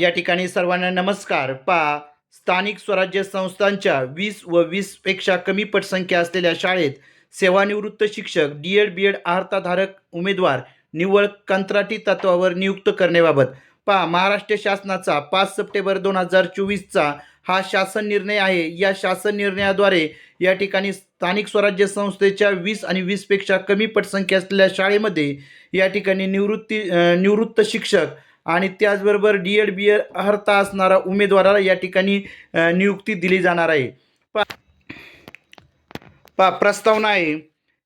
या ठिकाणी सर्वांना नमस्कार. पा. स्थानिक स्वराज्य संस्थांच्या वीस व वीसपेक्षा कमी पटसंख्या असलेल्या शाळेत सेवानिवृत्त शिक्षक डी एड बी एड आहारताधारक उमेदवार निव्वळ कंत्राटी तत्वावर नियुक्त करण्याबाबत. पा. महाराष्ट्र शासनाचा पाच सप्टेंबर दोन हजार चोवीसचा हा शासन निर्णय आहे. या शासन निर्णयाद्वारे या ठिकाणी स्थानिक स्वराज्य संस्थेच्या वीस आणि वीसपेक्षा कमी पटसंख्या असलेल्या शाळेमध्ये या ठिकाणी निवृत्ती निवृत्त शिक्षक आणि त्याचबरोबर डी एड बी एड अर्हता असणारा उमेदवाराला या ठिकाणी नियुक्ती दिली जाणार आहे. पा पा प्रस्तावना आहे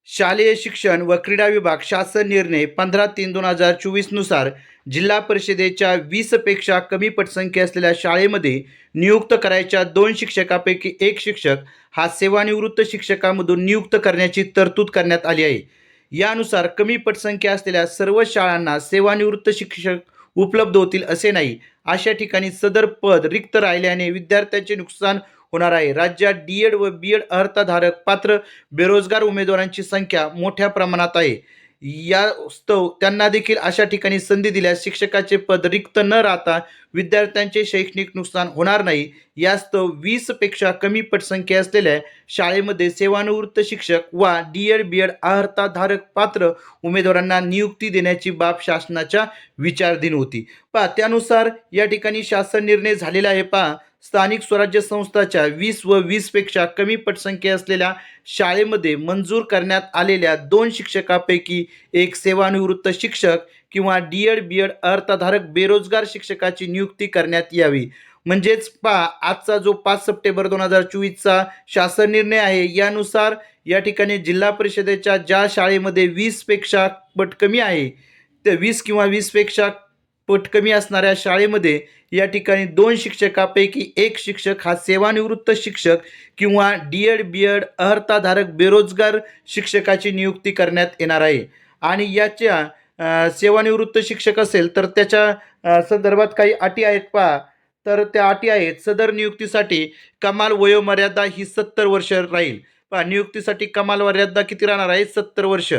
शालेय शिक्षण व क्रीडा विभाग शासन निर्णय पंधरा तीन दोन हजार चोवीसनुसार जिल्हा परिषदेच्या वीसपेक्षा कमी पटसंख्या असलेल्या शाळेमध्ये नियुक्त करायच्या दोन शिक्षकापैकी एक शिक्षक हा सेवानिवृत्त शिक्षकामधून नियुक्त करण्याची तरतूद करण्यात आली आहे. यानुसार कमी पटसंख्या असलेल्या सर्व शाळांना सेवानिवृत्त शिक्षक उपलब्ध होतील असे नाही. अशा ठिकाणी सदर पद रिक्त राहिल्याने विद्यार्थ्यांचे नुकसान होणार आहे. राज्यात डी एड व बी एड अर्थधारक पात्र बेरोजगार उमेदवारांची संख्या मोठ्या प्रमाणात आहे. यास्तव त्यांना देखील अशा ठिकाणी संधी दिल्यास शिक्षकाचे पद रिक्त न राहता विद्यार्थ्यांचे शैक्षणिक नुकसान होणार नाही. यास्तव वीसपेक्षा कमी पटसंख्या असलेल्या शाळेमध्ये सेवानिवृत्त शिक्षक वा डी एड बी एड अर्हताधारक पात्र उमेदवारांना नियुक्ती देण्याची बाब शासनाच्या विचारधीन होती. पहा त्यानुसार या ठिकाणी शासन निर्णय झालेला आहे. पहा स्थानिक स्वराज्य संस्थाच्या वीस व वीसपेक्षा कमी पटसंख्या असलेल्या शाळेमध्ये मंजूर करण्यात आलेल्या दोन शिक्षकापैकी एक सेवानिवृत्त शिक्षक किंवा डी एड बी एड अर्थधारक बेरोजगार शिक्षकाची नियुक्ती करण्यात यावी. म्हणजेच पा आजचा जो पाच सप्टेंबर दोन हजार चोवीसचा शासन निर्णय आहे यानुसार या ठिकाणी जिल्हा परिषदेच्या ज्या शाळेमध्ये वीसपेक्षा पट कमी आहे त्या वीस किंवा वीसपेक्षा पट कमी असणाऱ्या शाळेमध्ये या ठिकाणी दोन शिक्षकापैकी एक शिक्षक हा सेवानिवृत्त शिक्षक किंवा डी एड बी एड अर्हताधारक बेरोजगार शिक्षकाची नियुक्ती करण्यात येणार आहे. आणि याच्या सेवानिवृत्त शिक्षक असेल तर त्याच्या संदर्भात काही अटी आहेत पहा. तर त्या अटी आहेत सदर नियुक्तीसाठी कमाल वयोमर्यादा ही सत्तर वर्ष राहील. पहा नियुक्तीसाठी कमाल मर्यादा किती राहणार आहे? सत्तर वर्ष.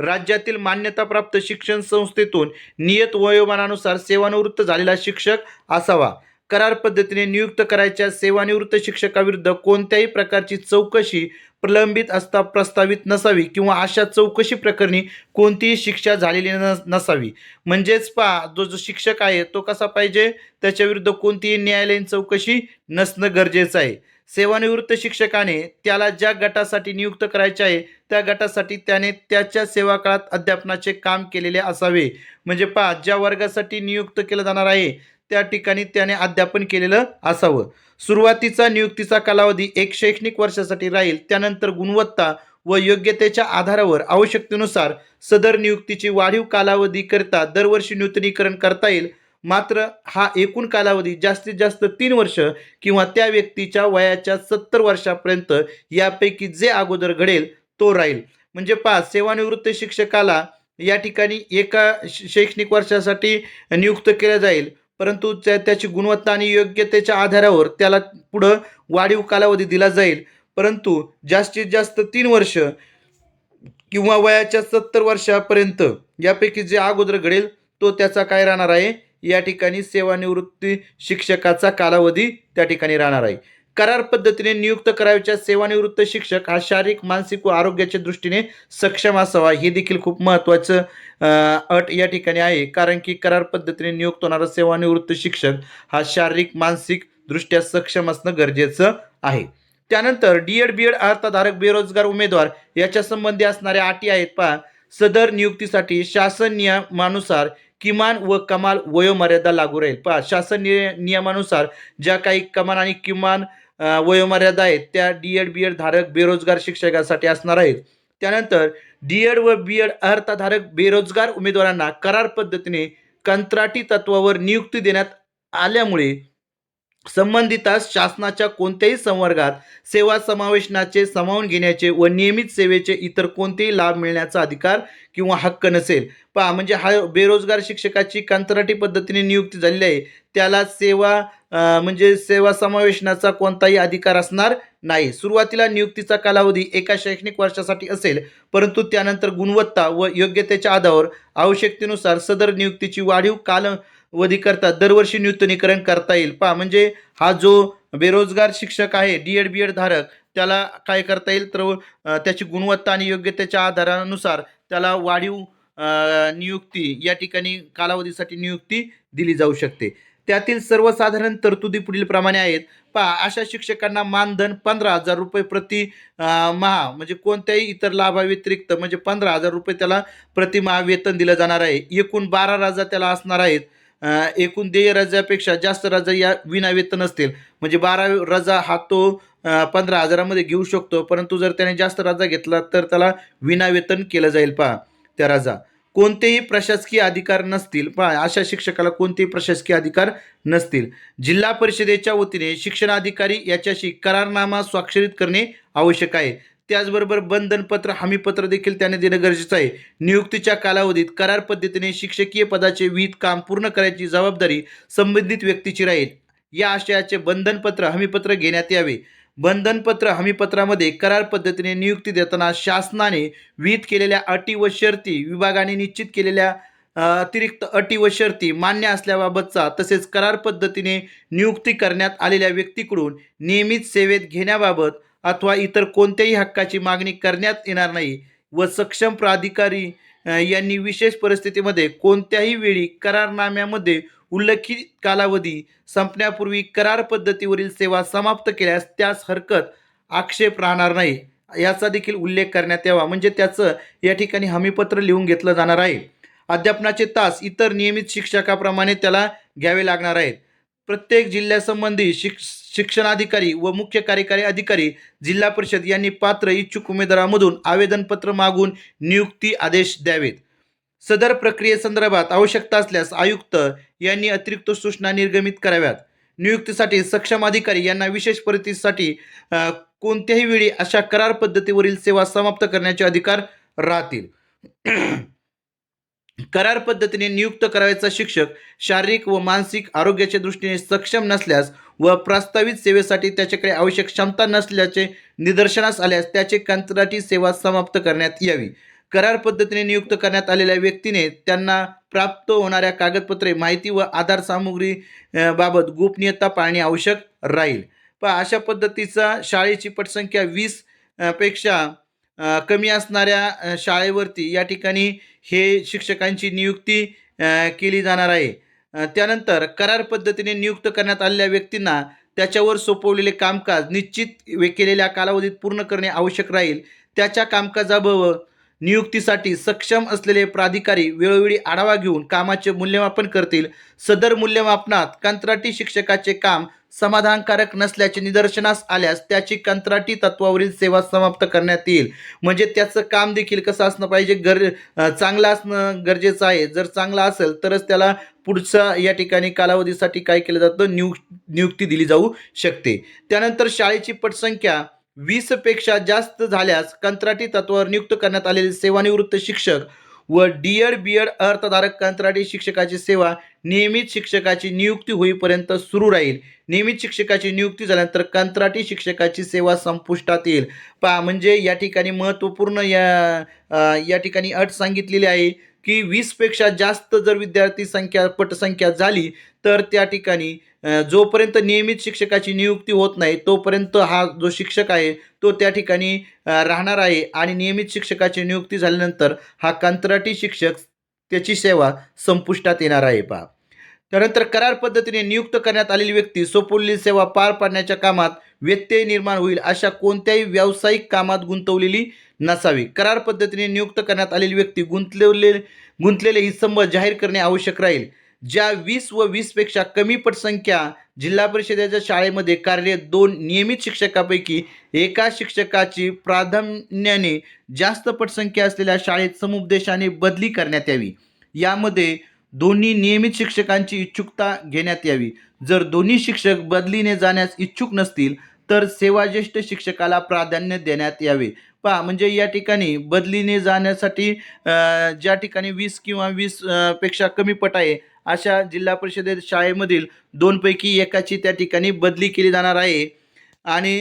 राज्यातील मान्यताप्राप्त शिक्षण संस्थेतून नियत वयोमानानुसार सेवानिवृत्त झालेला शिक्षक असावा. करार पद्धतीने नियुक्त करायच्या सेवानिवृत्त शिक्षकाविरुद्ध कोणत्याही प्रकारची चौकशी प्रलंबित असता प्रस्तावित नसावी किंवा अशा चौकशी प्रकरणी कोणतीही शिक्षा झालेली नसावी. म्हणजेच पा जो जो शिक्षक आहे तो कसा पाहिजे? त्याच्याविरुद्ध कोणतीही न्यायालयीन चौकशी नसणं गरजेचं आहे. सेवानिवृत्त शिक्षकाने त्याला ज्या गटासाठी नियुक्त करायचे आहे त्या गटासाठी त्याने त्याच्या सेवा काळात अध्यापनाचे काम केलेले असावे. म्हणजे पहा ज्या वर्गासाठी नियुक्त केलं जाणार आहे त्या ठिकाणी त्याने अध्यापन केलेलं असावं. सुरुवातीचा नियुक्तीचा कालावधी एक शैक्षणिक वर्षासाठी राहील त्यानंतर गुणवत्ता व योग्यतेच्या आधारावर आवश्यकतेनुसार सदर नियुक्तीची वाढीव कालावधीकरिता दरवर्षी नूतनीकरण करता येईल. मात्र हा एकूण कालावधी जास्तीत जास्त तीन वर्ष किंवा त्या व्यक्तीच्या वयाच्या सत्तर वर्षापर्यंत यापैकी जे अगोदर घडेल तो राहील. म्हणजे पाच सेवानिवृत्त शिक्षकाला या ठिकाणी एका श- शैक्षणिक वर्षासाठी नियुक्त केलं जाईल. परंतु त्या त्याची गुणवत्ता आणि योग्यतेच्या आधारावर त्याला पुढं वाढीव कालावधी दिला जाईल. परंतु जास्तीत जास्त तीन वर्ष किंवा वयाच्या सत्तर वर्षापर्यंत यापैकी जे अगोदर घडेल तो त्याचा काय राहणार आहे? या ठिकाणी सेवानिवृत्ती शिक्षकाचा कालावधी त्या ठिकाणी राहणार आहे. करार पद्धतीने नियुक्त करावयाच्या सेवानिवृत्त शिक्षक हा शारीरिक मानसिक व आरोग्याच्या दृष्टीने सक्षम असावा. हे देखील खूप महत्त्वाचं अट या ठिकाणी आहे. कारण की करार पद्धतीने नियुक्त होणारा सेवानिवृत्त शिक्षक हा शारीरिक मानसिक दृष्ट्या सक्षम असणं गरजेचं आहे. त्यानंतर डी एड बी एड अर्थधारक बेरोजगार उमेदवार याच्या संबंधी असणाऱ्या अटी आहेत पहा. सदर नियुक्तीसाठी शासन नियमानुसार किमान व कमाल वयोमर्यादा लागू राहील. पहा शासन नियमानुसार ज्या काही कमान आणि किमान वयोमर्यादा आहेत त्या डी एड बी एड धारक बेरोजगार शिक्षकासाठी असणार आहेत. त्यानंतर डी एड व बी एड अर्थधारक बेरोजगार उमेदवारांना करार पद्धतीने कंत्राटी तत्वावर नियुक्ती देण्यात आल्यामुळे संबंधितास शासनाच्या कोणत्याही संवर्गात सेवा समावेशनाचे सामावून घेण्याचे व नियमित सेवेचे इतर कोणतेही लाभ मिळण्याचा अधिकार किंवा हक्क नसेल. पहा म्हणजे हा बेरोजगार शिक्षकाची कंत्राटी पद्धतीने नियुक्ती झालेली आहे. त्याला सेवा म्हणजे सेवा समावेशनाचा कोणताही अधिकार असणार नाही. सुरुवातीला नियुक्तीचा कालावधी एका शैक्षणिक वर्षासाठी असेल परंतु त्यानंतर गुणवत्ता व योग्यतेच्या आधारावर आवश्यकतेनुसार सदर नियुक्तीची वाढीव काल कालावधीकरता दरवर्षी नूतनीकरण करता येईल. पहा म्हणजे हा जो बेरोजगार शिक्षक आहे डी एड बी एड धारक त्याला काय करता येईल? तर त्याची गुणवत्ता आणि योग्यतेच्या आधारानुसार त्याला वाढीव नियुक्ती या ठिकाणी कालावधीसाठी नियुक्ती दिली जाऊ शकते. त्यातील सर्वसाधारण तरतुदी पुढीलप्रमाणे आहेत. पहा अशा शिक्षकांना मानधन पंधरा हजार रुपये प्रति महा म्हणजे कोणत्याही इतर लाभाव्यतिरिक्त म्हणजे पंधरा हजार रुपये त्याला प्रतिमहा वेतन दिलं जाणार आहे. एकूण बारा हजार त्याला असणार आहेत. एकूण देय रजापेक्षा जास्त रजा या विना वेतन असतील म्हणजे बारा रजा हा तो पंधरा हजारामध्ये घेऊ शकतो. परंतु जर त्याने जास्त रजा घेतला तर त्याला विना वेतन केलं जाईल. पहा त्या रजा. कोणतेही प्रशासकीय अधिकार नसतील. पहा अशा शिक्षकाला कोणतेही प्रशासकीय अधिकार नसतील. जिल्हा परिषदेच्या वतीने शिक्षणाधिकारी याच्याशी करारनामा स्वाक्षरित करणे आवश्यक आहे. त्याचबरोबर बंधनपत्र हमीपत्र देखील त्याने देणं गरजेचं आहे. नियुक्तीच्या कालावधीत करार पद्धतीने शिक्षकीय पदाचे विहित काम पूर्ण करायची जबाबदारी संबंधित व्यक्तीची राहील. या आशयाचे बंधनपत्र हमीपत्र घेण्यात यावे. बंधनपत्र हमीपत्रामध्ये करार पद्धतीने नियुक्ती देताना शासनाने विहित केलेल्या अटी व शर्ती विभागाने निश्चित केलेल्या अतिरिक्त अटी व शर्ती मान्य असल्याबाबतचा तसेच करार पद्धतीने नियुक्ती करण्यात आलेल्या व्यक्तीकडून नियमित सेवेत घेण्याबाबत अथवा इतर कोणत्याही हक्काची मागणी करण्यात येणार नाही व सक्षम प्राधिकारी यांनी विशेष परिस्थितीमध्ये कोणत्याही वेळी करारनाम्यामध्ये उल्लेखित कालावधी संपण्यापूर्वी करार पद्धतीवरील सेवा समाप्त केल्यास त्यास हरकत आक्षेप राहणार नाही. याचा देखील उल्लेख करण्यात यावा. म्हणजे त्याचं या ठिकाणी हमीपत्र लिहून घेतलं जाणार आहे. अध्यापनाचे तास इतर नियमित शिक्षकाप्रमाणे त्याला घ्यावे लागणार आहेत. प्रत्येक जिल्ह्यासंबंधी शिक शिक्षणाधिकारी व मुख्य कार्यकारी अधिकारी जिल्हा परिषद यांनी पात्र इच्छुक उमेदवारामधून आवेदनपत्र मागून नियुक्ती आदेश द्यावेत. सदर प्रक्रियेसंदर्भात आवश्यकता असल्यास आयुक्त यांनी अतिरिक्त सूचना निर्गमित कराव्यात. नियुक्तीसाठी सक्षम अधिकारी यांना विशेष परिस्थितीसाठी कोणत्याही वेळी अशा करार पद्धतीवरील सेवा समाप्त करण्याचे अधिकार राहतील. करार पद्धतीने नियुक्त करायचा शिक्षक शारीरिक व मानसिक आरोग्याच्या दृष्टीने सक्षम नसल्यास व प्रस्तावित सेवेसाठी त्याच्याकडे आवश्यक क्षमता नसल्याचे निदर्शनास आल्यास त्याचे कंत्राटी सेवा समाप्त करण्यात यावी. करार पद्धतीने नियुक्त करण्यात आलेल्या व्यक्तीने त्यांना प्राप्त होणाऱ्या कागदपत्रे माहिती व आधार सामुग्री बाबत गोपनीयता पाळणे आवश्यक राहील. प अशा पद्धतीचा शाळेची पटसंख्या वीसपेक्षा कमी असणाऱ्या शाळेवरती या ठिकाणी हे शिक्षकांची नियुक्ती केली जाणार आहे. त्यानंतर करार पद्धतीने नियुक्त करण्यात आलेल्या व्यक्तींना त्याच्यावर सोपवलेले कामकाज निश्चित वे- केलेल्या कालावधीत पूर्ण करणे आवश्यक राहील. त्याच्या कामकाजाबाबत नियुक्तीसाठी सक्षम असलेले प्राधिकारी वेळोवेळी आढावा घेऊन कामाचे मूल्यमापन करतील. सदर मूल्यमापनात कंत्राटी शिक्षकाचे काम समाधानकारक नसल्याचे निदर्शनास आल्यास त्याची कंत्राटी तत्वावरील सेवा समाप्त करण्यात येईल. म्हणजे त्याचं काम देखील कसं असणं पाहिजे? गर चांगलं असणं गरजेचं आहे. जर चांगलं असेल तरच त्याला पुढचा या ठिकाणी कालावधीसाठी काय केलं जातं? नियु नियुक्ती दिली जाऊ शकते. त्यानंतर शाळेची पटसंख्या वीसपेक्षा जास्त झाल्यास कंत्राटी तत्वावर नियुक्त करण्यात आलेले सेवानिवृत्त शिक्षक व डी एड बी एड अर्थधारक कंत्राटी शिक्षकाची सेवा नियमित शिक्षकाची नियुक्ती होईपर्यंत सुरू राहील. नियमित शिक्षकाची नियुक्ती झाल्यानंतर कंत्राटी शिक्षकाची सेवा संपुष्टात येईल. पहा म्हणजे या ठिकाणी महत्त्वपूर्ण या या ठिकाणी अट सांगितलेली आहे. की वीसपेक्षा जास्त जर विद्यार्थी संख्या पटसंख्या झाली तर त्या ठिकाणी जोपर्यंत नियमित शिक्षकाची नियुक्ती होत नाही तोपर्यंत हा जो शिक्षक आहे तो त्या ठिकाणी राहणार आहे आणि नियमित शिक्षकाची नियुक्ती झाल्यानंतर हा कंत्राटी शिक्षक त्याची सेवा संपुष्टात येणार आहे पहा. त्यानंतर करार पद्धतीने नियुक्त करण्यात आलेली व्यक्ती सोपवलेली सेवा पार पाडण्याच्या कामात व्यत्यय निर्माण होईल अशा कोणत्याही व्यावसायिक कामात गुंतवलेली नसावी. करार पद्धतीने नियुक्त करण्यात आलेली व्यक्ती गुंतलेले गुंतलेले हिस्संब जाहीर करणे आवश्यक राहील. ज्या वीस व वीसपेक्षा कमी पटसंख्या जिल्हा परिषदेच्या शाळेमध्ये कार्यरत दोन नियमित शिक्षकापैकी एका शिक्षकाची प्राधान्याने जास्त पटसंख्या असलेल्या शाळेत समुपदेशाने बदली करण्यात यावी. यामध्ये दोन्ही नियमित शिक्षकांची इच्छुकता घेण्यात यावी. जर दोन्ही शिक्षक बदलीने जाण्यास इच्छुक नसतील तर सेवाज्येष्ठ शिक्षकाला प्राधान्य देण्यात यावे. पहा म्हणजे या ठिकाणी बदलीने जाण्यासाठी ज्या ठिकाणी वीस किंवा वीसपेक्षा कमी पट आहे अशा जिल्हा परिषदेत शाळेमधील दोनपैकी एकाची त्या ठिकाणी बदली केली जाणार आहे. आणि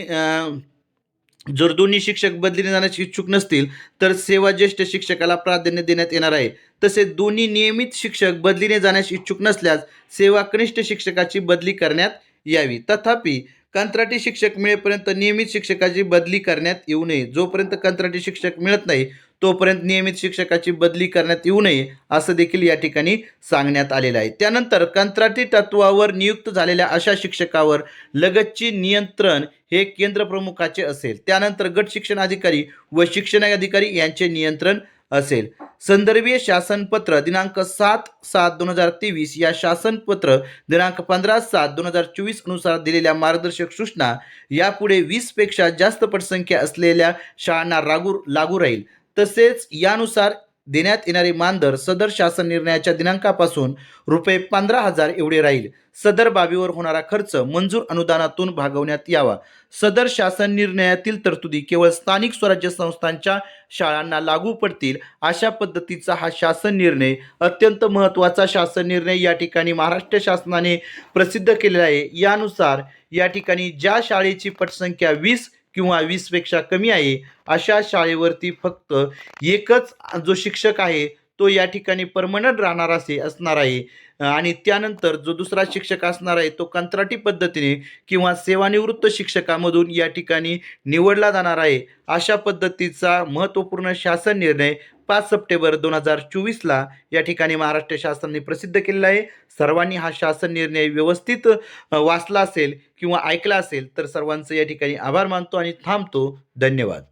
जर दोन्ही शिक्षक बदलीने जाण्यास इच्छुक नसतील तर सेवाज्येष्ठ शिक्षकाला प्राधान्य देण्यात येणार आहे. तसेच दोन्ही नियमित शिक्षक बदलीने जाण्यास इच्छुक नसल्यास सेवा कनिष्ठ शिक्षकाची बदली करण्यात यावी. तथापि कंत्राटी शिक्षक मिळेपर्यंत नियमित शिक्षकाची बदली करण्यात येऊ नये. जोपर्यंत कंत्राटी शिक्षक मिळत नाही तोपर्यंत नियमित शिक्षकाची बदली करण्यात येऊ नये असं देखील या ठिकाणी सांगण्यात आलेलं आहे. त्यानंतर कंत्राटी तत्वावर नियुक्त झालेल्या अशा शिक्षकावर लगतची नियंत्रण हे केंद्र प्रमुखाचे असेल. त्यानंतर गट शिक्षण अधिकारी व शिक्षण अधिकारी यांचे नियंत्रण असेल. संदर्भीय शासनपत्र दिनांक सात सात दोन हजार तेवीस या शासनपत्र दिनांक पंधरा सात दोन हजार चोवीस अनुसार दिलेल्या मार्गदर्शक सूचना यापुढे वीसपेक्षा जास्त पटसंख्या असलेल्या शाळांना लागू लागू राहील. तसेच यानुसार देण्यात येणारे मानधर सदर शासन निर्णयाच्या दिनांकापासून रुपये पंधरा हजार एवढे राहील. सदर बाबीवर होणारा खर्च मंजूर अनुदानातून भागवण्यात यावा. सदर शासन निर्णयातील तरतुदी केवळ स्थानिक स्वराज्य संस्थांच्या शाळांना लागू पडतील अशा पद्धतीचा हा शासन निर्णय अत्यंत महत्त्वाचा शासन निर्णय या ठिकाणी महाराष्ट्र शासनाने प्रसिद्ध केलेला आहे. यानुसार या ठिकाणी ज्या शाळेची पटसंख्या वीस किंवा वीसपेक्षा कमी आहे अशा शाळेवरती फक्त एकच जो शिक्षक आहे तो या ठिकाणी परमनंट राहणार असे असणार आहे. आणि त्यानंतर जो दुसरा शिक्षक असणार आहे तो कंत्राटी पद्धतीने किंवा सेवानिवृत्त शिक्षकामधून या ठिकाणी निवडला जाणार आहे. अशा पद्धतीचा महत्त्वपूर्ण शासन निर्णय पाच सप्टेंबर दोन हजार चोवीसला या ठिकाणी महाराष्ट्र शासनाने प्रसिद्ध केलेला आहे. सर्वांनी हा शासन निर्णय व्यवस्थित वाचला असेल किंवा ऐकला असेल तर सर्वांचं या ठिकाणी आभार मानतो आणि थांबतो. धन्यवाद.